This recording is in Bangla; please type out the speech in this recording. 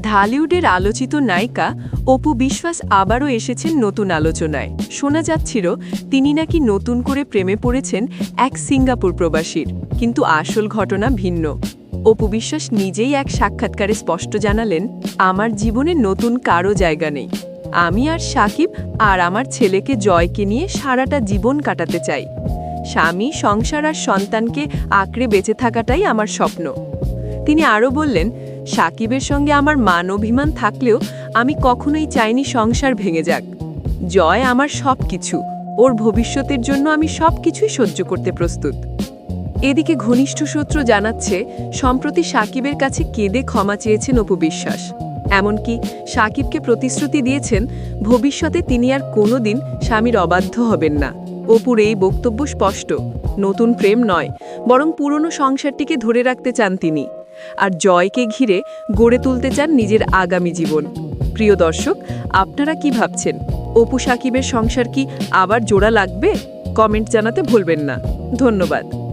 ঢালিউডের আলোচিত নায়িকা অপু বিশ্বাস আবারও এসেছেন নতুন আলোচনায়। শোনা যাচ্ছিল, তিনি নাকি নতুন করে প্রেমে পড়েছেন এক সিঙ্গাপুর প্রবাসীর। কিন্তু আসল ঘটনা ভিন্ন। অপু বিশ্বাস নিজেই এক সাক্ষাৎকারে স্পষ্ট জানালেন, আমার জীবনে নতুন কারও জায়গা নেই। আমি আর সাকিব আর আমার ছেলেকে জয়কে নিয়ে সারাটা জীবন কাটাতে চাই। স্বামী, সংসার আর সন্তানকে আঁকড়ে বেঁচে থাকাটাই আমার স্বপ্ন। তিনি আরও বললেন সাকিবের সঙ্গে আমার মান অভিমান থাকলেও আমি কখনোই চাইনি সংসার ভেঙে যাক। জয় আমার সব কিছু ওর ভবিষ্যতের জন্য আমি সব কিছুই সহ্য করতে প্রস্তুত। এদিকে ঘনিষ্ঠ সূত্র জানাচ্ছে, সম্প্রতি সাকিবের কাছে কেঁদে ক্ষমা চেয়েছেন অপু বিশ্বাস। এমনকি সাকিবকে প্রতিশ্রুতি দিয়েছেন, ভবিষ্যতে তিনি আর কোনোদিন স্বামীর অবাধ্য হবেন না। অপুর এই বক্তব্য স্পষ্ট। নতুন প্রেম নয়, বরং পুরনো সংসারটিকে ধরে রাখতে চান তিনি। আর জয়কে ঘিরে গড়ে তুলতে চান নিজের আগামী জীবন। প্রিয় দর্শক, আপনারা কি ভাবছেন? অপু সাকিবের সংসার কি আবার জোড়া লাগবে? কমেন্ট জানাতে ভুলবেন না। ধন্যবাদ।